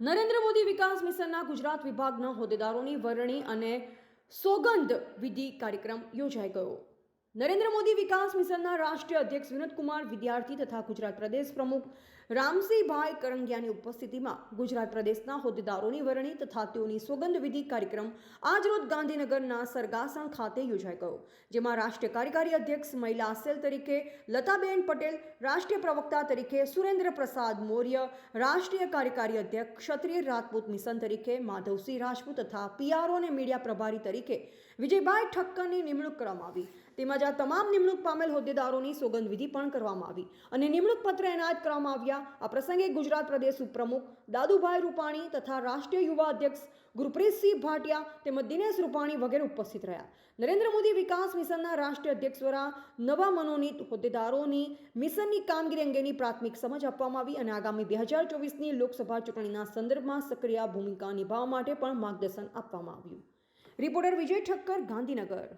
નરેન્દ્ર મોદી વિકાસ મિશનના ગુજરાત વિભાગના હોદ્દેદારોની વરણી અને સોગંદ વિધિ કાર્યક્રમ યોજાઈ ગયો. નરેન્દ્ર મોદી વિકાસ મિશનના રાષ્ટ્રીય અધ્યક્ષ વિનોદકુમાર વિદ્યાર્થી તથા ગુજરાત પ્રદેશ પ્રમુખ રામસિંહભાઈ કરંગિયાની ઉપસ્થિતિમાં ગુજરાત પ્રદેશના હોદ્દેદારોની વરણી તથા તેઓની સોગંદ વિધિ કાર્યક્રમ આજરોજ ગાંધીનગરના સરગાસણ ખાતે યોજાઈ ગયો, જેમાં રાષ્ટ્રીય કાર્યકારી અધ્યક્ષ મહિલા સેલ તરીકે, લતાબેન પટેલ, રાષ્ટ્રીય પ્રવક્તા તરીકે સુરેન્દ્ર પ્રસાદ મૌર્ય, રાષ્ટ્રીય કાર્યકારી અધ્યક્ષ ક્ષત્રિય રાજપૂત મિશન તરીકે માધવસિંહ રાજપૂત તથા પીઆરઓ અને મીડિયા પ્રભારી તરીકે વિજયભાઈ ઠક્કરની નિમણૂક કરવામાં આવી તેમજ તમામ નિમણૂક પામેલ હોદ્દેદારોની સોગંદ વિધિ પણ કરવામાં આવી અને નિમણૂક પત્ર એનાયત કરવામાં આવ્યા. આ પ્રસંગે ગુજરાત પ્રદેશ ઉપપ્રમુખ દાદુભાઈ રૂપાણી તથા રાષ્ટ્રીય યુવા અધ્યક્ષ ગુરપ્રીતસિંહ ભાટિયા તેમજ દિનેશ રૂપાણી વગેરે ઉપસ્થિત રહ્યા. નરેન્દ્ર મોદી વિકાસ મિશનના રાષ્ટ્રીય અધ્યક્ષ દ્વારા નવા મનોનીત હોદ્દેદારોની મિશનની કામગીરી અંગેની પ્રાથમિક સમજ આપવામાં આવી અને આગામી બે હજાર ચોવીસની લોકસભા ચૂંટણીના સંદર્ભમાં સક્રિય ભૂમિકા નિભાવવા માટે પણ માર્ગદર્શન આપવામાં આવ્યું. રિપોર્ટર વિજય ઠક્કર, ગાંધીનગર.